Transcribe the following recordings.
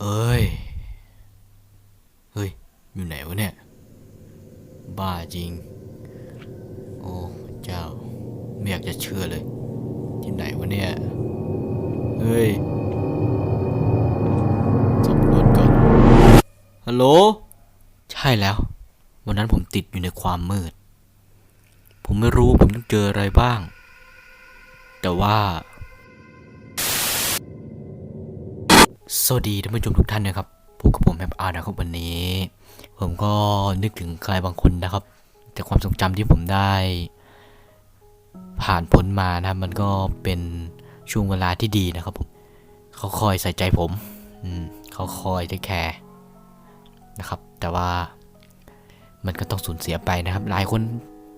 เอ้ย เฮ้ย อยู่ไหนวะเนี่ย บ้าจริง โอ้เจ้า ไม่อยากจะเชื่อเลย ที่ไหนวะเนี่ย เฮ้ยสำรวจก่อน ฮัลโหล ใช่แล้ว วันนั้นผมติดอยู่ในความมืด ผมไม่รู้ผมต้องเจออะไรบ้าง แต่ว่า สวัสดีท่านผู้ชมทุกท่านนะครับพบกับผมแอปอาร์นะครับวันนี้ ผมก็นึกถึงใครบางคนนะครับ แต่ความทรงจำที่ผมได้ ผ่านพ้นมานะครับมันก็เป็นช่วงเวลาที่ดีนะครับผมเขาคอยใส่ใจผมอืมเขาคอยเทคแคร์นะครับ แต่ว่ามันก็ต้องสูญเสียไปนะครับ หลายคน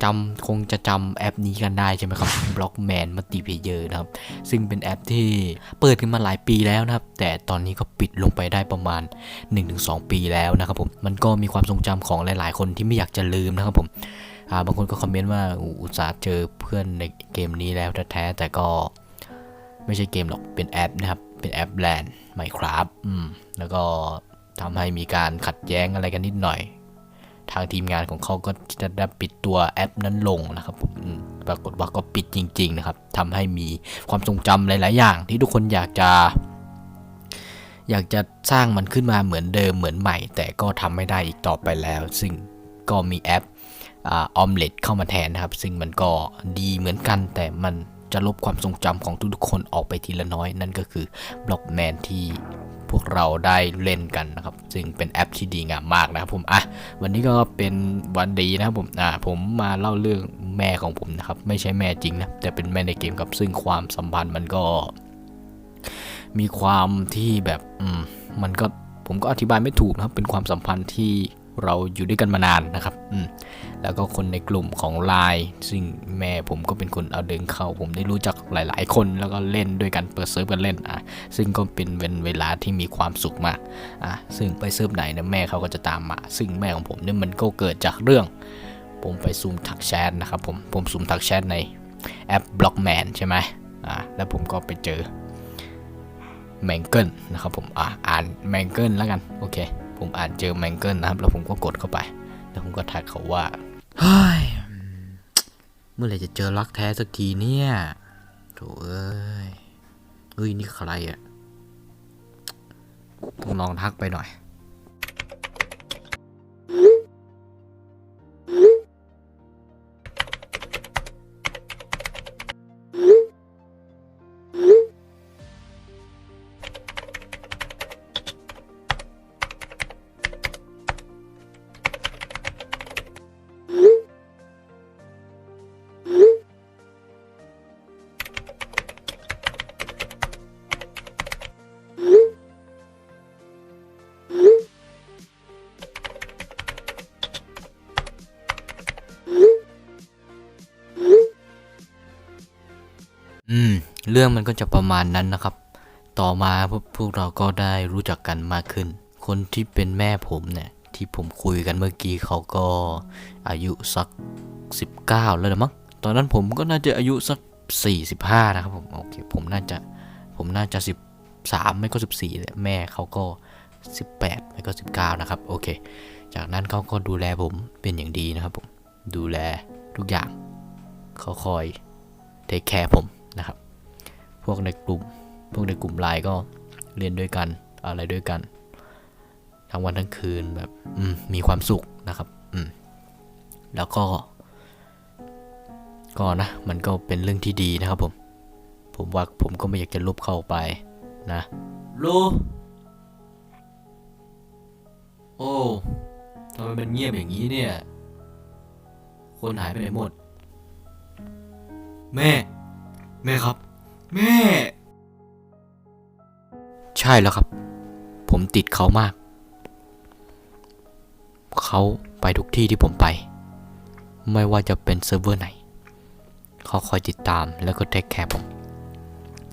จำคงจะจำแอปนี้กันได้ใช่ไหมครับ Blockman Multiplayer นะครับ ซึ่งเป็นแอปที่เปิดขึ้นมาหลายปีแล้วนะครับ แต่ตอนนี้ก็ปิดลงไปได้ประมาณ 1-2 ปีแล้วนะครับผม มันก็มีความทรงจำของหลาย ๆ คนที่ไม่อยากจะลืมนะครับผมาบางคนก็คอมเมนต์ว่าอุตส่าห์เจอเพื่อนในเกมนี้แล้วแท้ๆแต่ก็ไม่ใช่เกมหรอกเป็นแอปนะครับ เป็นแอปแบรนด์ Minecraft อืมแล้วก็ทำให้มีการขัดแย้งอะไรกันนิดหน่อย ทางทีมงานของเขาก็จะได้ปิดตัวแอปนั้นลงนะครับผมปรากฏว่าก็ปิดจริง ๆ นะครับทำให้มีความทรงจำหลาย ๆ อย่าง ที่ทุกคนอยากจะอยากจะสร้างมันขึ้นมาเหมือนเดิมเหมือนใหม่ แต่ก็ทำไม่ได้อีกต่อไปแล้ว ซึ่งก็มีแอปออมเล็ตเข้ามาแทนนะครับ ซึ่งมันก็ดีเหมือนกันแต่มันจะลบความทรงจำของทุกๆคนออกไปทีละน้อย นั่นก็คือบล็อกแมนที่ พวกเราได้เล่นกันนะครับซึ่งเป็นแอปที่ดีงามมากนะครับผมอะวันนี้ก็เป็นวันดีนะครับผมอ่าผมมาเล่าเรื่องแม่ของผมนะครับไม่ใช่แม่จริงนะแต่เป็นแม่ในเกมครับซึ่งความสัมพันธ์มันก็ มีความที่แบบอืมมันก็ผมก็อธิบายไม่ถูกนะครับเป็นความสัมพันธ์ที่ เราอยู่ด้วยกันมานานนะครับอืมแล้วก็คนในกลุ่มของไลน์ซึ่งแม่ผมก็เป็นคนเอาเดินเข้า ผมได้รู้จักหลาย ๆ คนแล้วก็เล่นด้วยกันเปิดเซิร์ฟกันเล่นอะซึ่งก็เป็นเวลาที่มีความสุขมากอะซึ่งไปเซิร์ฟไหนเนี่ยแม่เขาก็จะตามมา ซึ่งแม่ของผมเนี่ยมันก็เกิดจากเรื่อง ผมไปซูมทักแชทนะครับผมผมซูมทักแชทในแอป Blockman ใช่ไหมอ่าแล้วผมก็ไปเจอแมงเกิลนะครับผมอ่าอ่านแมงเกิลแล้วกัน โอเค ผมอ่านเจอแมงเกิลนะครับ แล้วผมก็กดเข้าไป แล้วผมก็ทักเขาว่าเฮ้ยเมื่อไหร่จะเจอรักแท้สักทีเนี่ยโถเอ้ยเฮ้ยนี่ใครอะต้องลองทักไปหน่อย เรื่องมันก็จะประมาณนั้นนะครับ ต่อมาพวกพวกเราก็ได้รู้จักกันมากขึ้น คนที่เป็นแม่ผมเนี่ยที่ผมคุยกันเมื่อกี้เขาก็อายุสัก 19 แล้วละมั้งตอนนั้นผมก็น่าจะอายุสัก 45 นะครับผมโอเคผมน่าจะผมน่าจะ 13 ไม่ก็ 14แหละแม่เขาก็ 18 ไม่ก็ 19 นะครับโอเคจากนั้นเขาก็ดูแลผมเป็นอย่างดีนะครับผมดูแลทุกอย่างเขาคอยเทคแคร์ผมนะครับ พวกในกลุ่ม พวกในกลุ่มไลน์ก็เรียนด้วยกันอะไรด้วยกัน ทั้งวันทั้งคืนแบบอืมีความสุขนะครับอืมแล้วก็ ก็นะ มันก็เป็นเรื่องที่ดีนะครับผม ผมว่าผมก็ไม่อยากจะลบเข้าไปนะโลโอ้ทำไมมันเงียบอย่างนี้เนี่ย คนหายไปไหนหมด แม่ แม่ครับ แม่ ใช่แล้วครับ ผมติดเขามาก เขาไปทุกที่ที่ผมไป ไม่ว่าจะเป็นเซิร์ฟเวอร์ไหน เขาคอยติดตามแล้วก็เทคแคร์ผม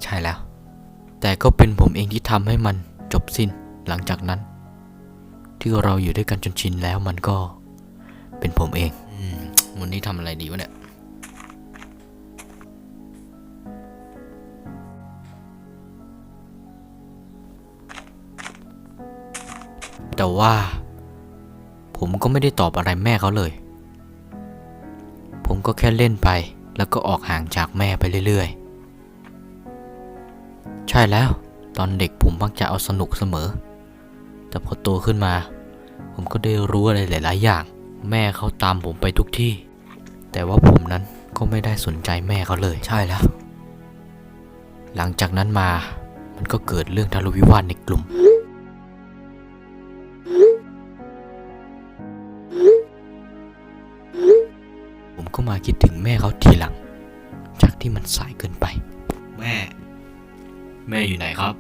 ใช่แล้ว แต่ก็เป็นผมเองที่ทำให้มันจบสิ้นหลังจากนั้น ที่เราอยู่ด้วยกันจนชินแล้วมันก็เป็นผมเองอมวันนี้ทำอะไรดีวะเนี่ย แต่ว่า ผมก็ไม่ได้ตอบอะไรแม่เขาเลย ผมก็แค่เล่นไป แล้วก็ออกห่างจากแม่ไปเรื่อยๆ ใช่แล้ว ตอนเด็กผมมักจะเอาสนุกเสมอ แต่พอโตขึ้นมา ผมก็ได้รู้อะไรหลาย ๆ อย่าง แม่เขาตามผมไปทุกที่ แต่ว่าผมนั้นก็ไม่ได้สนใจแม่เขาเลย ใช่แล้ว หลังจากนั้นมา มันก็เกิดเรื่องทะเลาะวิวาทในกลุ่ม ผมก็มาคิดถึงแม่เขาทีหลัง จากที่มันสายเกินไป แม่ แม่อยู่ไหนครับ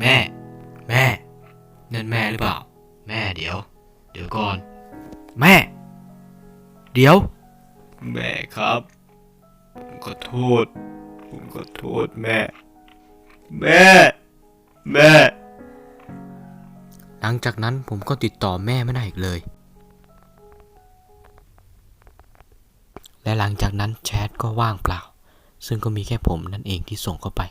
แม่ แม่นั่นแม่หรือเปล่า แม่เดี๋ยว เดี๋ยวก่อน แม่ เดี๋ยว แม่ครับ ผมขอโทษ ผมขอโทษแม่ แม่ แม่ หลังจากนั้นผมก็ติดต่อแม่ไม่ได้อีกเลย และหลังจากนั้นแชทก็ว่างเปล่า ซึ่งก็มีแค่ผมนั่นเองที่ส่งเข้าไป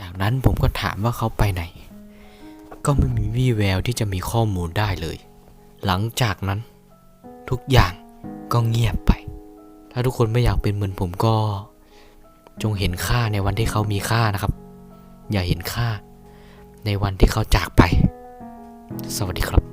จากนั้นผมก็ถามว่าเขาไปไหน ก็ไม่มีวี่แววที่จะมีข้อมูลได้เลย หลังจากนั้นทุกอย่างก็เงียบไป ถ้าทุกคนไม่อยากเป็นเหมือนผมก็ จงเห็นค่าในวันที่เขามีค่านะครับ อย่าเห็นค่าในวันที่เขาจากไป สวัสดีครับ